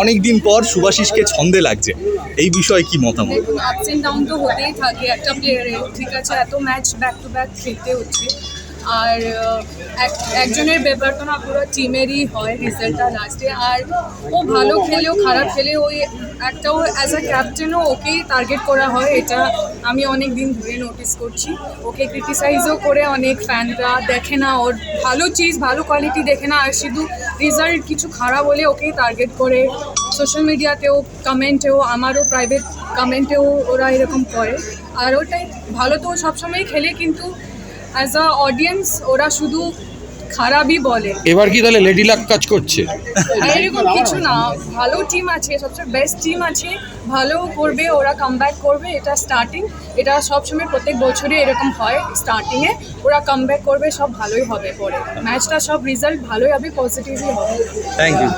অনেক দিন পর সুভাশিসকে ছন্দে লাগছে। এই বিষয়ে কি মতামত? আপস অ্যান্ড ডাউন তো হতেই থাকে, একটা প্লেয়ারের ঠিক আছে, এত ম্যাচ ব্যাক টু ব্যাক খেলতে হচ্ছে। আর এক- একজনের ব্যাপার তো না পুরো টিমেরই হয় রেজাল্টটা লাস্টে আর ও ভালো খেলেও, খারাপ খেলে ওই একটা ও অ্যাজ আ ক্যাপ্টেনও ওকেই টার্গেট করা হয়, এটা আমি অনেক দিন ধরে নোটিস করছি। ওকে ক্রিটিসাইজও করে অনেক ফ্যানরা দেখে না, ওর ভালো চিজ ভালো কোয়ালিটি দেখে না, আর শুধু রেজাল্ট কিছু খারাপ হলে ওকেই টার্গেট করে। সোশ্যাল মিডিয়াতেও কমেন্টেও আমারও প্রাইভেট কমেন্টেও ওরা এরকম করে। আর ওটাই, ভালো তো সবসময় খেলে, কিন্তু অ্যাজ আ অডিয়েন্স ওরা শুধু খারাপই বলে। এবার কি তাহলে লেডি লাক কাজ করছে? আর এরকম কিছু না। ভালো টিম আছে সবচেয়ে বেস্ট টিম আছে। ভালো করবে ওরা কাম করবে এটা স্টার্টিং এটা সবসময় প্রত্যেক বছরই এরকম হয় স্টার্টিংয়ে ওরা কাম করবে সব ভালোই হবে পরে। ম্যাচটা সব রেজাল্ট ভালোই হবে পজিটিভই হবে। Thank you